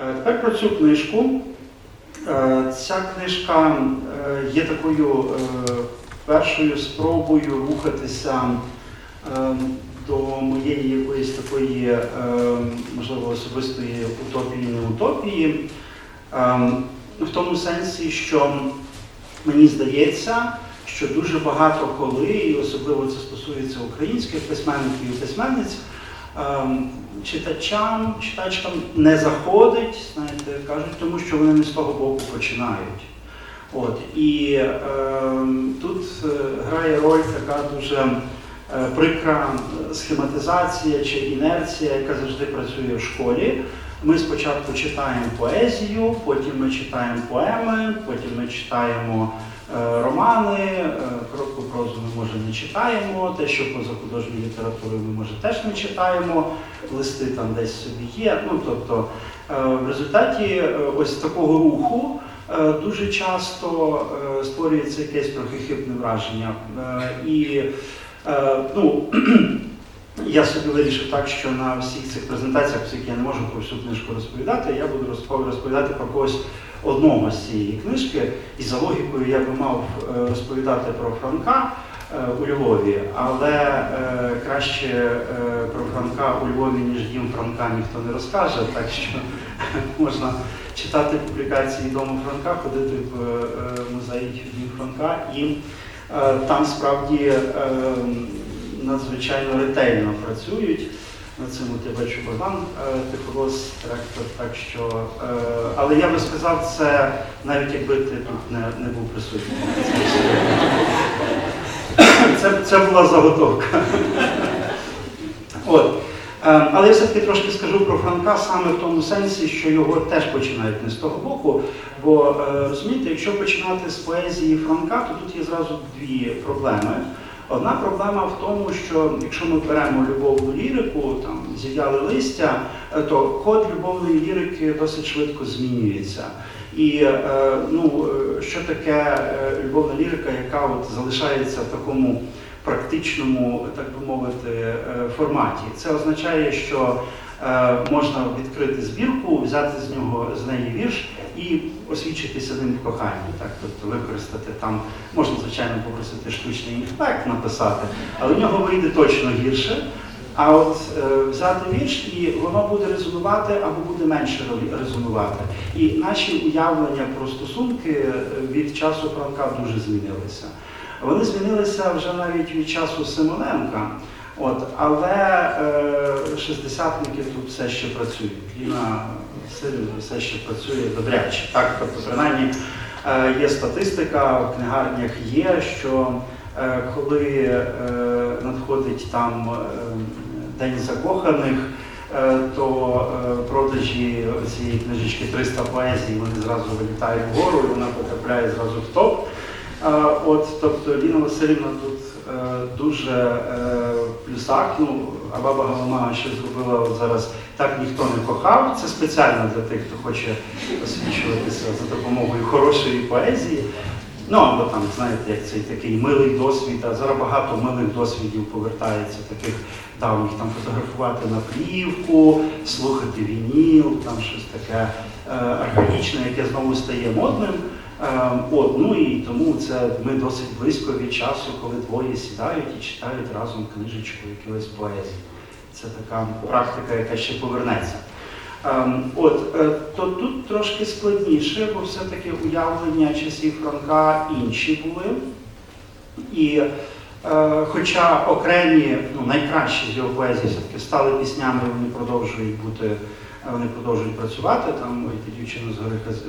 Е, Тепер про цю книжку. Е, Ця книжка е, є такою першою спробою рухатися до моєї якоїсь такої, можливо, особистої утопії, не утопії. В тому сенсі, що мені здається, що дуже багато коли, і особливо це стосується українських письменників і письменниць, читачам, читачкам не заходить, знаєте, кажуть, тому що вони не з того боку починають. От, і ем, тут е, грає роль така дуже е, прикра схематизація чи інерція, яка завжди працює в школі. Ми спочатку читаємо поезію, потім ми читаємо поеми, потім ми читаємо романи, е, коротку прозу ми може не читаємо, те, що поза художньою літературою ми може теж не читаємо, листи там десь собі є. Ну тобто е, в результаті е, ось такого руху е, дуже часто е, створюється якесь трохи хибне враження. Е, І е, ну, я собі вирішив так, що на всіх цих презентаціях, оскільки я не можу про всю книжку розповідати, я буду розпов- розповідати про когось одного з цієї книжки. І за логікою я би мав е, розповідати про Франка е, у Львові, але е, краще про Франка у Львові, ніж дім Франка, ніхто не розкаже, так що можна читати публікації Дому Франка, ходити в музей Дім Франка і там справді надзвичайно ретельно працюють. На цьому ти бачу Богдан е, Тихорос, директор. Так що, е, але я би сказав це навіть якби ти тут не, не був присутній. Це, це була заготовка. От. Е, Але я все-таки трошки скажу про Франка саме в тому сенсі, що його теж починають не з того боку. Бо розумієте, якщо починати з поезії Франка, то тут є зразу дві проблеми. Одна проблема в тому, що якщо ми беремо любовну лірику, там зів'яли листя, е, то код любовної лірики досить швидко змінюється. І е, ну, е, що таке любовна лірика, яка от залишається в такому практичному, так би мовити, форматі? Це означає, що можна відкрити збірку, взяти з нього з неї вірш і освідчитися ним в коханні. Так? Тобто використати там, можна, звичайно, попросити штучний інтелект написати, але в нього вийде точно гірше. А от е, взяти вірш, і воно буде резонувати або буде менше резонувати. І наші уявлення про стосунки е, від часу Франка дуже змінилися. Вони змінилися вже навіть від часу Симоненка. От, але е, шестдесятники тут все ще працюють. Ліна Сирівна все ще працює добряче. Так, тобто, принаймні, е, є статистика, в книгарнях є, що е, коли е, надходить там е, День закоханих, е, то е, продажі цієї книжечки 300 поезій вони зразу вилітають вгору, і вона потрапляє зразу в топ. Е, От, тобто Ліна Васильівна тут дуже е, плюсах. Ну, а баба Галамага ще зробила от зараз так ніхто не кохав. Це спеціально для тих, хто хоче освічуватися за допомогою хорошої поезії. Ну, або там, знаєте, як цей такий милий досвід, а зараз багато милих досвідів повертається, таких давніх там фотографувати на плівку, слухати вініл, там щось таке е, архаїчне, яке знову стає модним. Е, От, ну і тому це ми досить близько від часу, коли двоє сідають і читають разом книжечку якоїсь поезії. Це така практика, яка ще повернеться. Ем, От, е, то тут трошки складніше, бо все-таки уявлення часів Франка інші були. І е, хоча окремі, ну, найкращі з його поезії все-таки стали піснями, вони продовжують бути, вони продовжують працювати. Там «Ой, ти дівчина з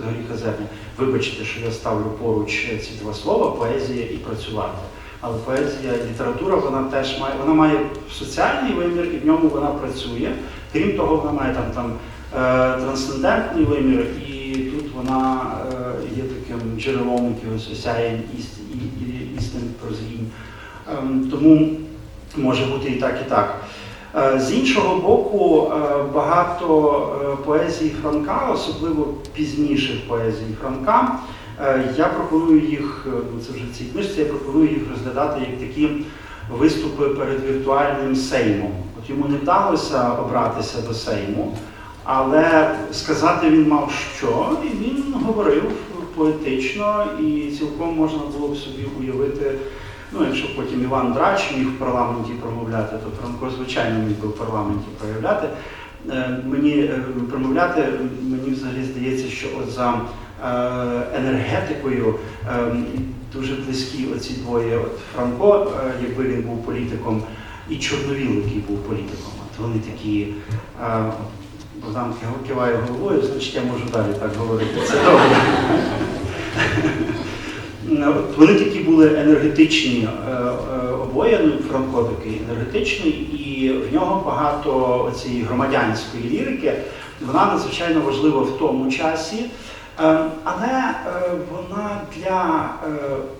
горі Хазерні. Вибачте, що я ставлю поруч ці два слова поезія і працювати. Але поезія, література, вона теж має, вона має соціальний вимір, і в ньому вона працює. Крім того, вона має там, там е, трансцендентний вимір, і тут вона е, є таким джерелом якихось і- і- істин прозрінь. Ем, Тому може бути і так, і так. Е, З іншого боку, е, багато е, поезії Франка, особливо пізніших поезій Франка, я пропоную їх, ну це вже в цій книжці, я пропоную їх розглядати як такі виступи перед віртуальним сеймом. От йому не вдалося обратися до сейму, Але сказати він мав що, і він говорив поетично, і цілком можна було б собі уявити. Ну, якщо потім Іван Драч міг в парламенті промовляти, то Франко, звичайно, міг би в парламенті проявляти. Е, Мені е, промовляти, мені взагалі здається, що от за е, енергетикою дуже близькі оці двоє. От Франко, якби він був політиком, і Чорновіл, який був політиком. От вони такі. Богдан киває головою, значить я можу далі так говорити. Це добре. От Вони такі були енергетичні е, е, обоє, ну Франко такий енергетичний, і в нього багато цієї громадянської лірики. Вона надзвичайно важлива в тому часі, Е, але е, вона для е,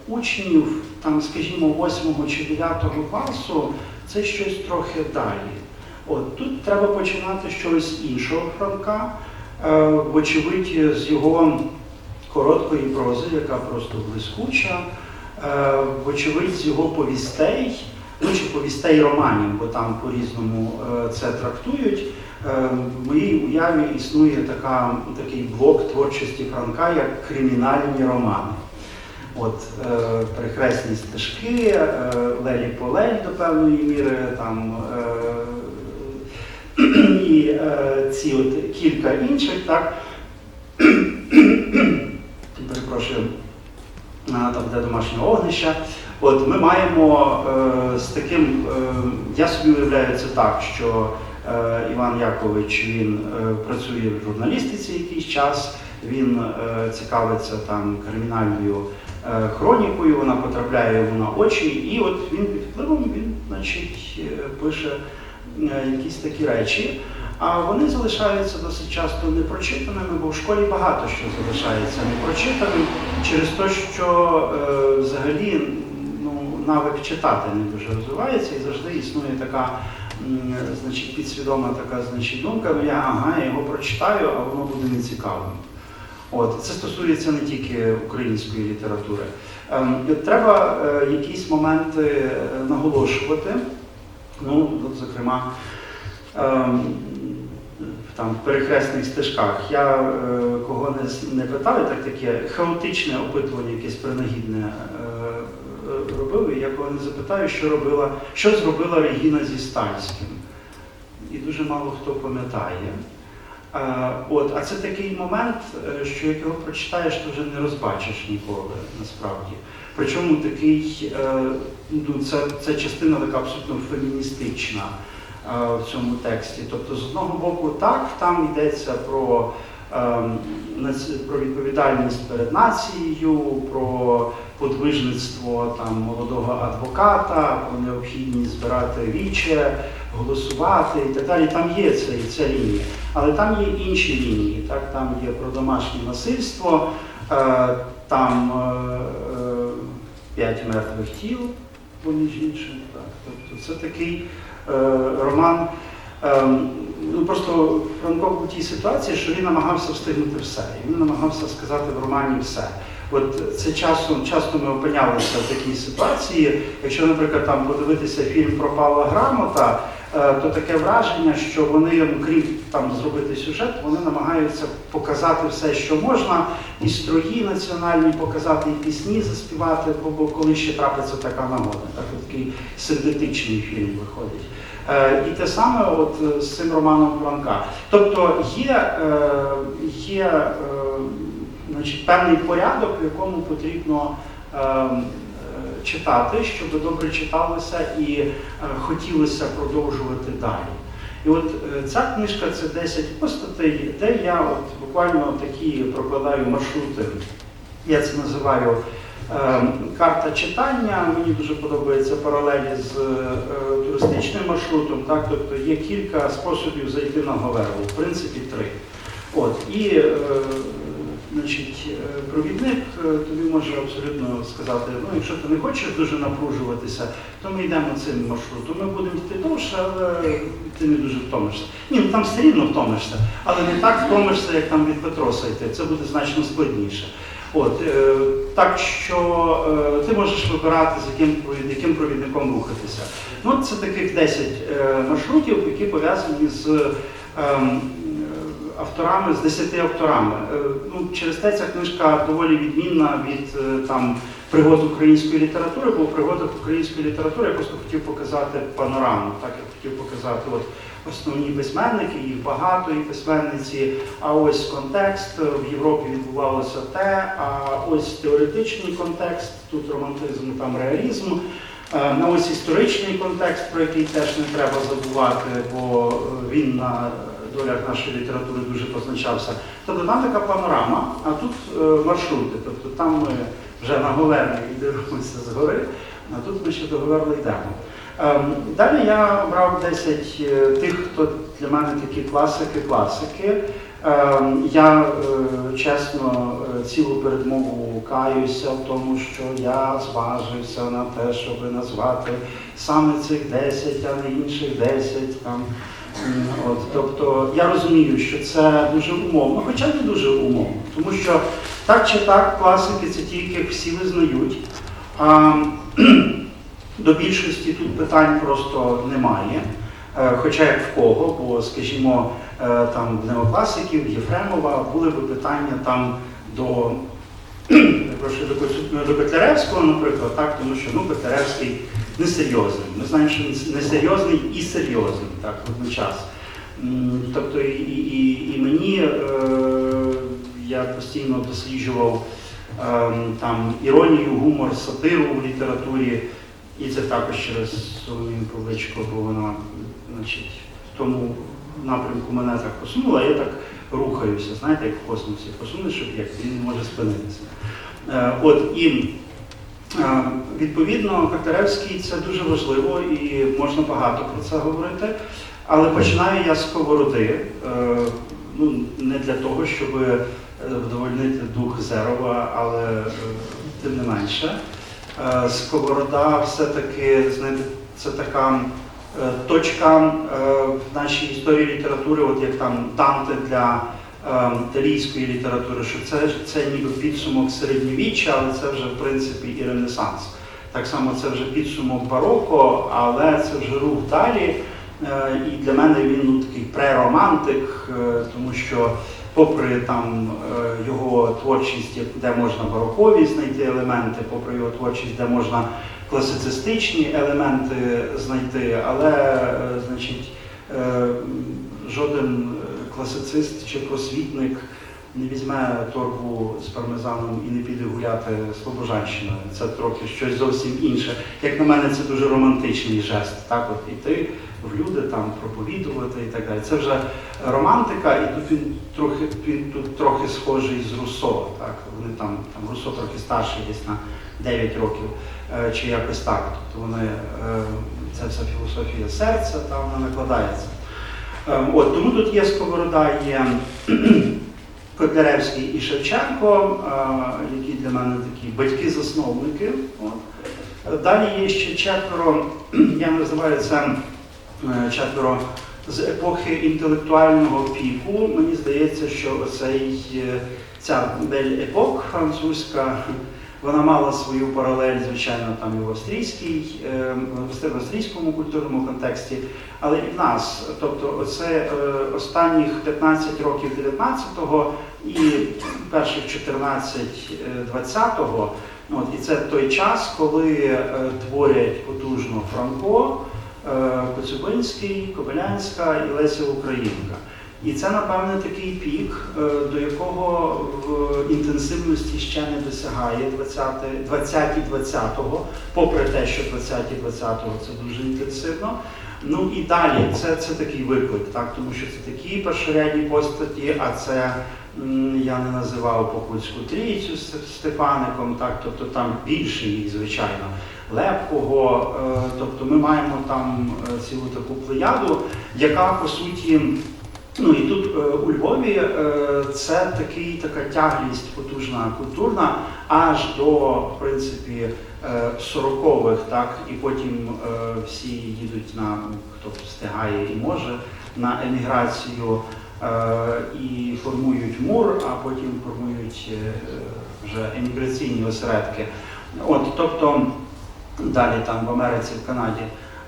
учнів, там, скажімо, 8 чи 9 класу, це щось трохи далі. От тут треба починати з чогось іншого Франка, е, вочевидь, з його короткої прози, яка просто блискуча, е, вочевидь, його повістей, ну чи повістей романів, бо там по-різному е, це трактують. Е, В моїй уяві існує така, такий блок творчості Франка, як кримінальні романи. От е, перехресні стежки, е, Лелі Полель до певної міри, там і е, ці от кілька інших, так. Перепрошую, а, там де домашнє огнище. От ми маємо е, з таким, е, я собі уявляю це так, що е, Іван Якович він е, працює в журналістиці якийсь час, він е, цікавиться там кримінальною е, хронікою, вона потрапляє йому на очі, і от він під впливом він, значить, е, пише е, якісь такі речі. А вони залишаються досить часто непрочитаними, бо в школі багато що залишається непрочитаним через те, що е, взагалі ну, навик читати не дуже розвивається і завжди існує така значить, підсвідома така значить, думка, ну я ага, його прочитаю, а воно буде нецікавим. От, це стосується не тільки української літератури. Ем, треба е, якісь моменти е, наголошувати. Ну, от, зокрема, ем, там в перехресних стежках. Я е, кого не, не питав, так таке хаотичне опитування, якесь принагідне е, робив, і я кого не запитаю, що робила, що зробила Регіна зі Стальським. І дуже мало хто пам'ятає. Е, От, а це такий момент, е, що як його прочитаєш, то вже не розбачиш ніколи насправді. Причому такий, е, ну, це, це частина така абсолютно феміністична в цьому тексті. Тобто, з одного боку, так, там йдеться про, ем, про відповідальність перед нацією, про подвижництво там, молодого адвоката, про необхідність збирати віче, голосувати і так далі. Там є ця, ця лінія. Але там є інші лінії. Так? Там є про домашнє насильство, е, там е, е, п'ять мертвих тіл, поміж іншим. Так? Тобто це такий е, роман. Ем, ну, просто Франко був в тій ситуації, що він намагався встигнути все. І він намагався сказати в романі все. От це часом, часто ми опинялися в такій ситуації. Якщо, наприклад, там подивитися фільм Пропала грамота, е, то таке враження, що вони, ну, крім там зробити сюжет, вони намагаються показати все, що можна, і строї національні показати, і пісні заспівати, бо коли ще трапиться така нагода. Так, такий синтетичний фільм виходить. Е, І те саме от е, з цим романом Франка. Тобто є, е, є значить, певний порядок, в якому потрібно читати, щоб добре читалося і хотілося продовжувати далі. І от ця книжка це 10 постатей, де я от буквально такі прокладаю маршрути. Я це називаю карта читання. Мені дуже подобаються паралелі з е, туристичним маршрутом. Так? Тобто є кілька способів зайти на Говерлу, в принципі, три. От, і е, значить, е, провідник тобі може абсолютно сказати, ну якщо ти не хочеш дуже напружуватися, то ми йдемо цим маршрутом. Ми будемо йти довше, але ти не дуже втомишся. Ні, ну там все рівно втомишся, але не так втомишся, як там від Петроса йти. Це буде значно складніше. От, е, так що е, ти можеш вибирати, з яким, яким провідником рухатися. Ну, це таких 10 е, маршрутів, які пов'язані з ем, авторами, з 10 авторами. Е, Ну, через те ця книжка доволі відмінна від е, там пригод української літератури, бо в пригодах української літератури я просто хотів показати панораму. Так я хотів показати от основні письменники, їх багато, і письменниці. А ось контекст в Європі відбувалося те. А ось теоретичний контекст, тут романтизм, там реалізм. Е, На ось історичний контекст, про який теж не треба забувати, бо е, він на долях нашої літератури дуже позначався. Тобто там така панорама, а тут е, маршрути. Тобто там ми вже на Говерлі дивимося згори, а тут ми ще до Говерли йдемо. Ем, Далі я брав 10 е, тих, хто для мене такі класики-класики. Ем, Я е, чесно е, цілу передмову каюся в тому, що я зважився на те, щоб назвати саме цих 10, а не інших 10. Там. От, тобто я розумію, що це дуже умовно, хоча не дуже умовно, тому що так чи так класики це ті, яких всі визнають. До більшості тут питань просто немає. Е, Хоча як в кого, бо, скажімо, е, там неокласиків Єфремова були би питання там до, до, Петляревського, наприклад, так, тому що ну, Петляревський несерйозний. Ми знаємо, що він несерйозний і серйозний так, водночас. Тобто і, і, і мені е, я постійно досліджував ем, там іронію, гумор, сатиру в літературі. І це також через Соломію Павличко, бо вона значить, в тому напрямку мене так посунула, я так рухаюся, знаєте, як в космосі посунеш об'єкт, він не може спинитися. Е, от, і е, відповідно, Котляревський це дуже важливо і можна багато про це говорити. Але починаю я з сковороди, е, ну, не для того, щоб вдовольнити дух Зерова, але тим не менше. Е, Сковорода все-таки, це така е, точка е, в нашій історії літератури, от як там Данте для італійської літератури, що це, це ніби підсумок середньовіччя, але це вже в принципі і Ренесанс. Так само це вже підсумок бароко, але це вже рух далі. І для мене він ну, такий преромантик, тому що попри там е, його творчість, де можна барокові знайти елементи, попри його творчість, де можна класицистичні елементи знайти, але е, значить, е, жоден класицист чи просвітник не візьме торбу з пармезаном і не піде гуляти Слобожанщиною. Це трохи щось зовсім інше. Як на мене, це дуже романтичний жест. Так, от іти в люди, там проповідувати і так далі. Це вже романтика, і тут він трохи він тут трохи схожий з Руссо. Так, вони там там Руссо трохи старший, десь на 9 років, е, чи якось так. Тобто вони е, це вся філософія серця, та вона накладається. Ем, От тому тут є сковорода, є Котляревський і Шевченко, е, які для мене такі батьки-засновники. Далі є ще четверо, я називаю це четверо з епохи інтелектуального піку. Мені здається, що оцей, е, ця бель епок французька, вона мала свою паралель, звичайно, там і в австрійській, е, в австрійському культурному контексті, але і в нас. Тобто, оце е, останніх 15 років 19-го і перших 14 е, 20-го. От, і це той час, коли е, творять потужно Франко, е, Коцюбинський, Кобилянська і Леся Українка. І це, напевне, такий пік, е, до якого в інтенсивності ще не досягає 20-20-го, попри те, що 20-20-го це дуже інтенсивно. Ну і далі це, це такий виклик, так, тому що це такі першорядні постаті, а це я не називав Покутську трійцю з Стефаником, так, тобто там більше їх, звичайно, Лепкого. Е, тобто ми маємо там е, цілу таку плеяду, яка по суті. Ну і тут е, у Львові це такий, така тяглість потужна культурна, аж до в принципі е, 40-х, так, і потім всі їдуть на хто встигає і може на еміграцію і формують мур, а потім формують вже еміграційні осередки. От, тобто далі там в Америці, в Канаді.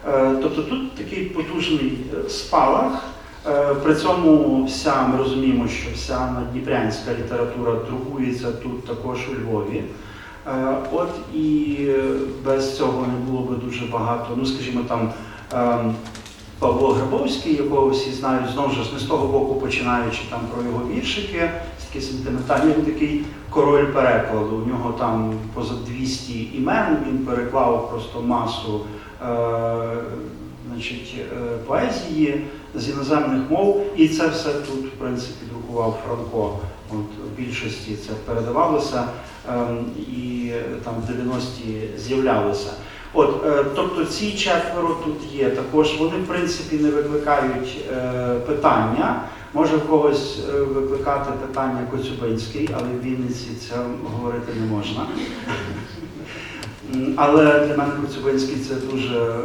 Е, Тобто тут такий потужний е, спалах. Е, При цьому вся ми розуміємо, що вся наддніпрянська література друкується тут також у Львові. От і без цього не було би дуже багато. Ну, скажімо, там ем, Павло Грабовський, якого всі знають, знову ж не з того боку, починаючи там про його віршики, такі сентиментальні, він такий король перекладу. У нього там поза 200 імен, він переклав просто масу е, значить, е, поезії з іноземних мов, і це все тут, в принципі, друкував Франко. От, в більшості це передавалося ем, і там в 90-ті з'являлося. От, е, тобто ці четверо тут є. Також вони, в принципі, не викликають е, питання. Може в когось е, викликати питання Коцюбинський, але в Вінниці це говорити не можна. Але для мене Коцюбинський це дуже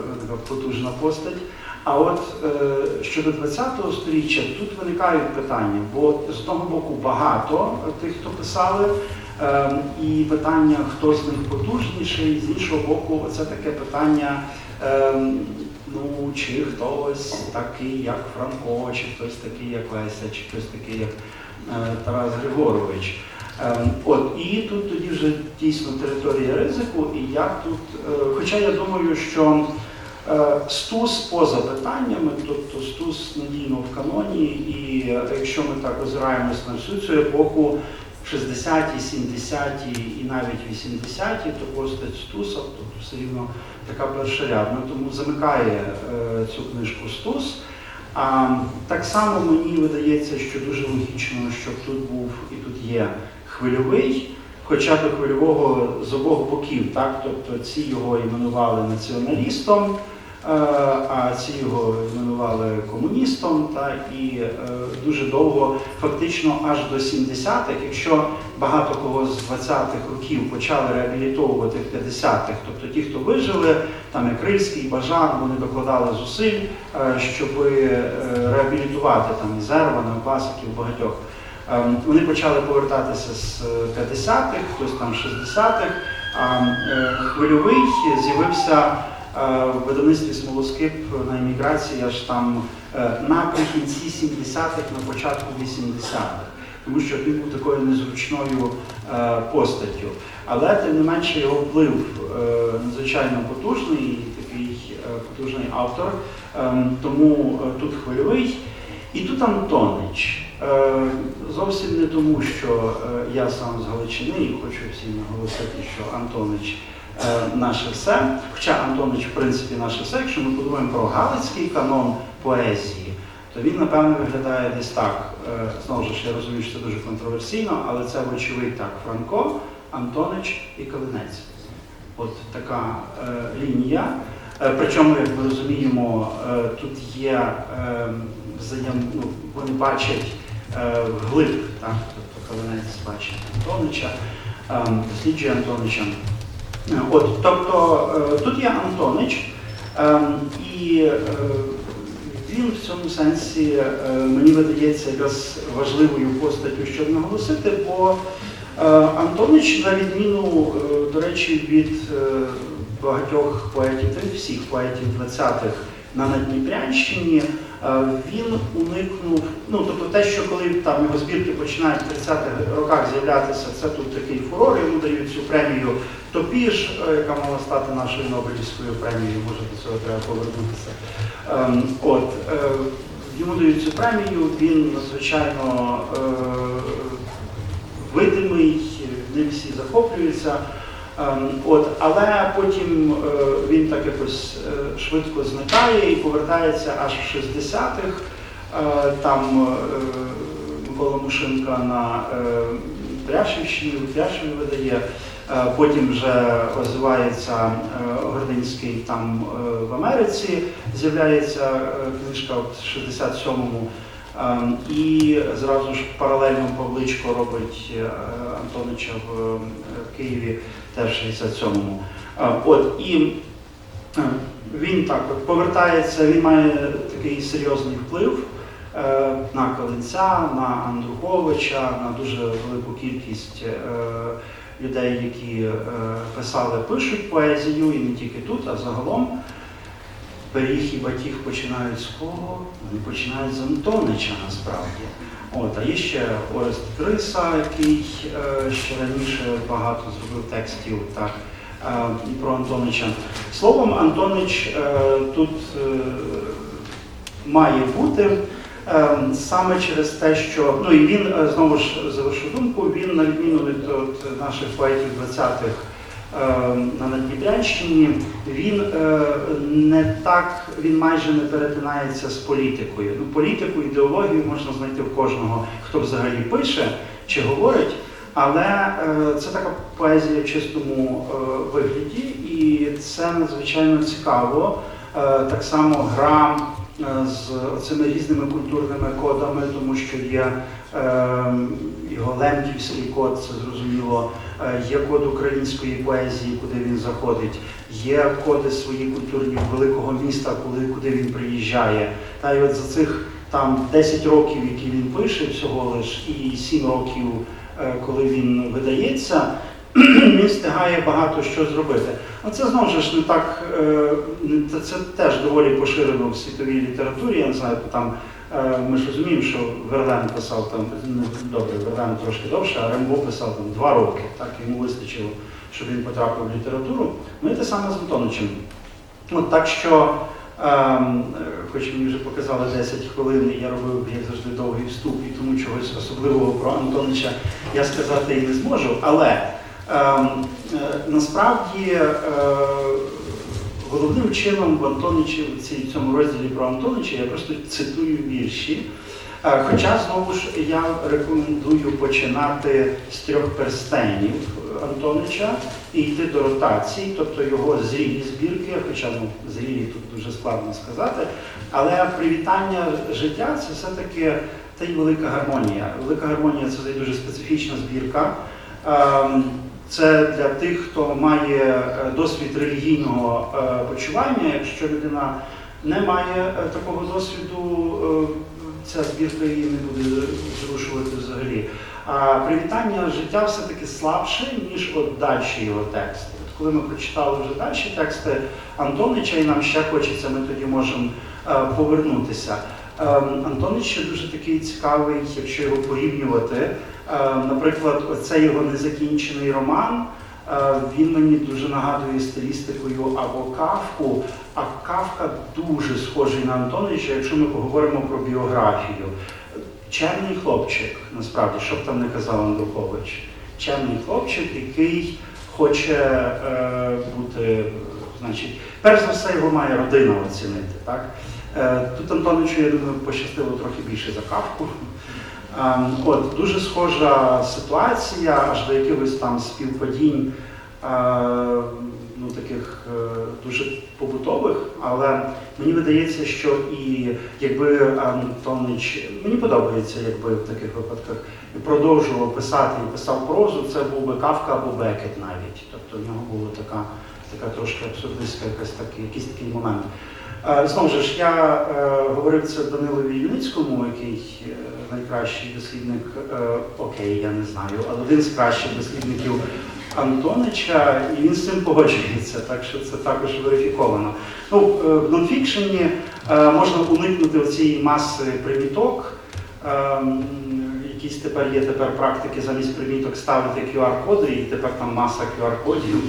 потужна постать. А от е, щодо 20-го сторіччя тут виникають питання, бо з одного боку багато тих, хто писали, е, і питання, хто з них потужніший, з іншого боку, це таке питання. Ну, чи хтось такий, як Франко, чи хтось такий, як Леся, чи хтось такий, як е, Тарас Григорович. Е, От, і тут тоді вже дійсно територія ризику, і як тут, е, хоча я думаю, що Стус поза питаннями, тобто Стус надійно в каноні, і якщо ми так озираємось на всю цю епоху, 60-ті, 70-ті і навіть 80-ті, то постать Стуса, тобто все рівно така першорядна, тому замикає е, цю книжку Стус. А так само мені видається, що дуже логічно, щоб тут був і тут є хвильовий, хоча б хвильового з обох боків. Так? Тобто ці його іменували націоналістом, а ці його іменували комуністом, та, і е, дуже довго, фактично аж до 70-х, якщо багато кого з 20-х років почали реабілітовувати в 50-х, тобто ті, хто вижили, там як Рильський, Бажан, вони докладали зусиль, е, щоб реабілітувати там Зервана, класиків багатьох. Ем, Вони почали повертатися з е, 50-х, хтось там 60-х. А е, хвильовий з'явився е, в видавництві Смолоскип на еміграції аж там е, наприкінці 70-х, на початку 80-х. Тому що він був такою незручною е, постаттю. Але тим не менше його вплив е, надзвичайно потужний, такий е, потужний автор. Ем, Тому е, тут хвильовий. І тут Антонич. Е, Зовсім не тому, що е, я сам з Галичини і хочу всім наголосити, що Антонич е, наше все. Хоча Антонич, в принципі, наше все, якщо ми подумаємо про Галицький канон поезії, то він, напевно, виглядає десь так. Е, Знову ж я розумію, що це дуже контроверсійно, але це вочевидь так. Франко, Антонич і Калинець. От така е, лінія. Е, Причому, як ми розуміємо, е, тут є е, взаєм, ну, вони бачать е, вглиб, так? тобто Калинець бачить Антонича, е, досліджує Антонича. От, тобто е, тут є Антонич, е, і е, він в цьому сенсі е, мені видається якраз важливою постаттю, щоб наголосити, бо Антонич, на відміну, до речі, від багатьох поетів, всіх поетів 20-х на Надніпрянщині, він уникнув, ну тобто те, що коли там його збірки починають в 30-х роках з'являтися, це тут такий фурор, йому дають цю премію Топіж, е, яка мала стати нашою Нобелівською премією, може до цього треба повернутися. Ем, От, е, йому дають цю премію, він надзвичайно е, видимий, ним всі захоплюються. Ем, От, але потім він так якось швидко зникає і повертається аж в 60-х. Е, Там Микола Мушинка на Бряшівщині, в видає. Е, Потім вже розвивається е, Гординський там е, в Америці, з'являється книжка в 67-му. Ем, І зразу ж паралельно Павличко робить Антонича в Києві теж в 67-му. Е, От і він так от повертається, він має такий серйозний вплив на Калинця, на Андруховича, на дуже велику кількість людей, які е, писали, пишуть поезію, і не тільки тут, а загалом. пиріг і батіг починають з кого? Вони починають з Антонича насправді. От, а є ще Орест Криса, який е, ще раніше багато зробив текстів так, е, про Антонича. Словом, Антонич тут має бути. Е, Саме через те, що ну і він е, знову ж завершу думку, він на відміну від от, наших поетів 20-х е, на Надніпрянщині, він е, не так, він майже не перетинається з політикою. Ну, політику, ідеологію можна знайти в кожного, хто взагалі пише чи говорить. Але е, це така поезія в чистому вигляді, і це надзвичайно цікаво. Так само гра з цими різними культурними кодами, тому що є е, його лемківський код, це зрозуміло, е, є код української поезії, куди він заходить, є коди свої культурні великого міста, коли, куди він приїжджає. Та й от за цих там 10 років, які він пише всього лиш, і 7 років, е, коли він видається, він встигає багато що зробити. Оце знову ж не так, е, це, це теж доволі поширено в світовій літературі. Я не знаю, там е, ми ж розуміємо, що Верлен писав там не добре, Верлен трошки довше, а Рембо писав там два роки. Так йому вистачило, щоб він потрапив в літературу. Ну і те саме з Антоничем. От так що, ем, хоч мені вже показали 10 хвилин, я робив, як завжди, довгий вступ, і тому чогось особливого про Антонича я сказати і не зможу. Але насправді е, головним чином в Антоничі, в цьому розділі про Антонича, я просто цитую вірші. Е, Хоча знову ж я рекомендую починати з трьох перстенів Антонича і йти до ротації, тобто його зрілі збірки, хоча ну, зрілі тут дуже складно сказати. Але привітання життя це все-таки та й велика гармонія. Велика гармонія це дуже специфічна збірка. Це для тих, хто має е, досвід релігійного е, почування. Якщо людина не має е, такого досвіду, ця збірка її не буде зрушувати взагалі. А привітання життя все-таки слабше, ніж от дальші його тексти. От коли ми прочитали вже далі тексти Антонича, і нам ще хочеться, ми тоді можемо повернутися. Ем, Антонич ще дуже такий цікавий, якщо його порівнювати. Е, Наприклад, оцей його незакінчений роман. е, Він мені дуже нагадує стилістикою або Кавку, а Кавка дуже схожий на Антонича, якщо ми поговоримо про біографію. Чемний хлопчик, насправді, що б там не казав Андрухович. Чемний хлопчик, який хоче е, бути, значить, перш за все, його має родина оцінити. Так? Е, тут Антоничу, я думаю, пощастило трохи більше за кавку. Ем, От, дуже схожа ситуація, аж до якихось там співпадінь, е, ну, таких е, дуже побутових, але мені видається, що і якби Антонич, мені подобається, якби в таких випадках продовжував писати і писав прозу, це був би Кавка або Бекет навіть. Тобто в нього була така, така трошки абсурдистська якась такий, якийсь такий момент. Знову ж, я е, говорив це Данилові Юницькому, який е, найкращий дослідник, е, окей, я не знаю, але один з кращих дослідників Антонича, і він з цим погоджується, так що це також верифіковано. Ну, в нонфікшені можна уникнути цієї маси приміток. Якісь тепер є тепер практики замість приміток ставити QR-коди, і тепер там маса QR-кодів.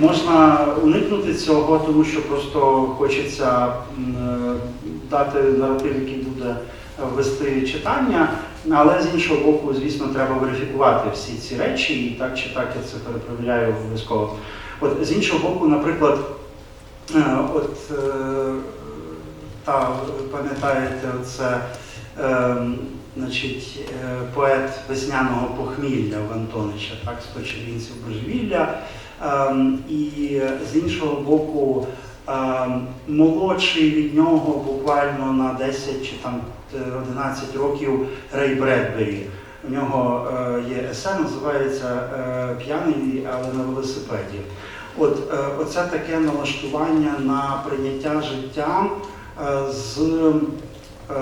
Можна уникнути цього, тому що просто хочеться е, дати наратив, який буде вести читання. Але з іншого боку, звісно, треба верифікувати всі ці речі, і так чи так я це перепровіряю обов'язково. От з іншого боку, наприклад, е, от е, та пам'ятаєте, це значить, поет весняного похмілля в Антонича, так, сто червінців божевілля. Ем, І з іншого боку, ем, молодший від нього буквально на 10 чи там е, 11 років Рей Бредбері. У нього е, є есе, називається е, П'яний, але на велосипеді. От е, оце таке налаштування на прийняття життя е, з е,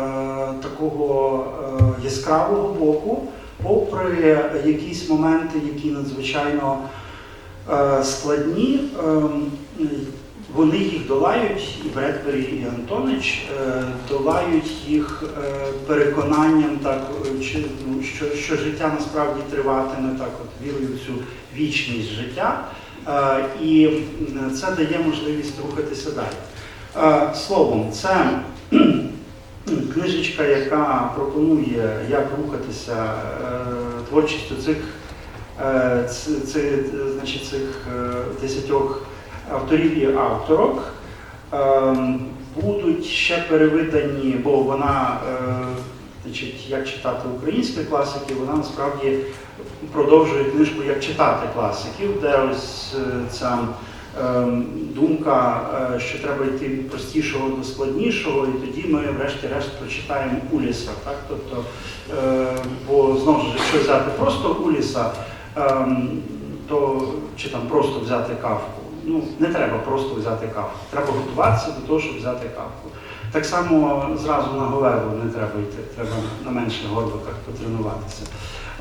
такого е, яскравого боку, попри якісь моменти, які надзвичайно е, складні. Ем, вони їх долають, і Бредбері, і Антонич е, долають їх е, переконанням, так, е, ну, що, що життя насправді триватиме, так, от, вірою цю вічність життя. Е, І це дає можливість рухатися далі. Е, Словом, це книжечка, яка пропонує, як рухатися е, творчістю цих, е, ц- значить, цих е, десятьох авторів і авторок. Ем, Будуть ще перевидані, бо вона, е, значить, як читати українські класики, вона насправді продовжує книжку як читати класиків, де ось е, ця ем, думка, е, що треба йти від простішого до складнішого, і тоді ми, врешті-решт, прочитаємо Уліса. Так? Тобто, е, бо знову ж, якщо взяти просто Уліса, то чи там просто взяти кавку. Ну, не треба просто взяти кавку. Треба готуватися до того, щоб взяти кавку. Так само зразу на голеву не треба йти, треба на менших горбиках потренуватися.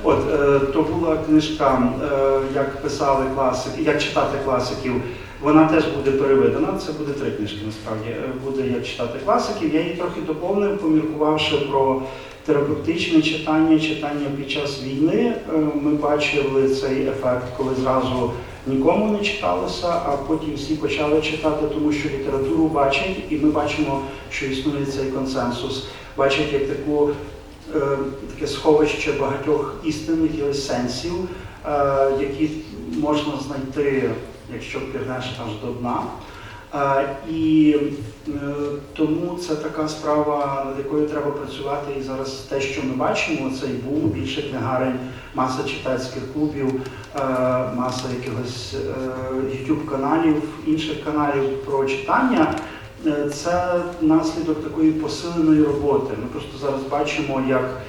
От, е, то була книжка, е, як писали класики, як читати класиків. Вона теж буде переведена. Це буде три книжки насправді. Е, Буде як читати класиків. Я її трохи доповнив, поміркувавши про терапевтичне читання, читання під час війни. Е, Ми бачили цей ефект, коли зразу нікому не читалося, а потім всі почали читати, тому що літературу бачать, і ми бачимо, що існує цей консенсус. Бачать як таку е, таке сховище багатьох істинних сенсів, які можна знайти, якщо пірнеш аж до дна. Е, І е, тому це така справа, над якою треба працювати. І зараз те, що ми бачимо, цей бум, більше книгарень, маса читацьких клубів, е, маса якихось youtube каналів, інших каналів про читання. Це наслідок такої посиленої роботи. Ми просто зараз бачимо, як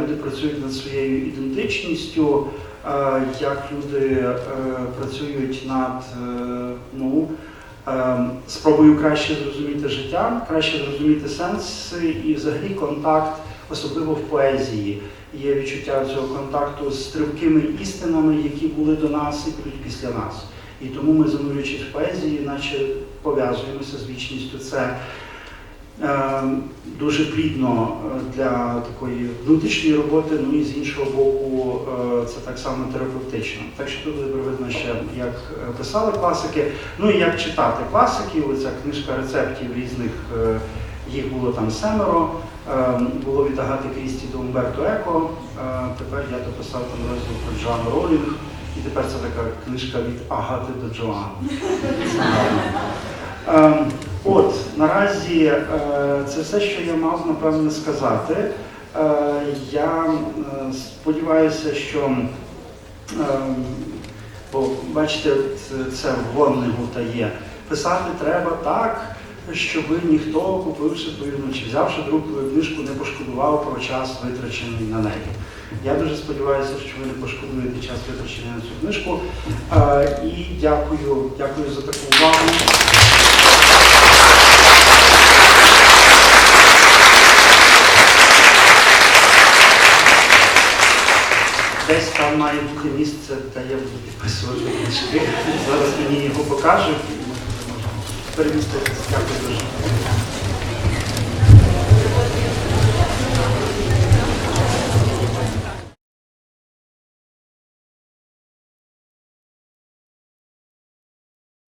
люди працюють над своєю ідентичністю, як люди е, працюють над е, ну, е, спробою краще зрозуміти життя, краще зрозуміти сенси і взагалі контакт, особливо в поезії. Є відчуття цього контакту з стрибкими істинами, які були до нас і будуть після нас. І тому ми, занурюючись в поезії, наче пов'язуємося з вічністю. Це е, дуже плідно е, для такої внутрішньої роботи, ну і з іншого боку, е, це так само терапевтично. Так що тут буде видно ще, як е, писали класики, ну і як читати класиків. Оця книжка рецептів різних, е, їх було там семеро. Е, Було від Агати Крісті до Умберто Еко. Е, Тепер я дописав там розділ про Джоан Ролінг. І тепер це така книжка від Агати до Джоан. От, наразі е, це все, що я мав напевне сказати. Е, Я е, сподіваюся, що бо бачите, це в Воннегу та є. Писати треба так, щоб ніхто, купивши ну, чи взявши твою книжку, не пошкодував про час, витрачений на неї. Я дуже сподіваюся, що ви не пошкодуєте час витрачений на цю книжку. І дякую, дякую за таку увагу. Десь там має бути місце, де я буду підписувати книжки. Зараз мені його покажуть і ми можемо переміститися. Дякую дуже.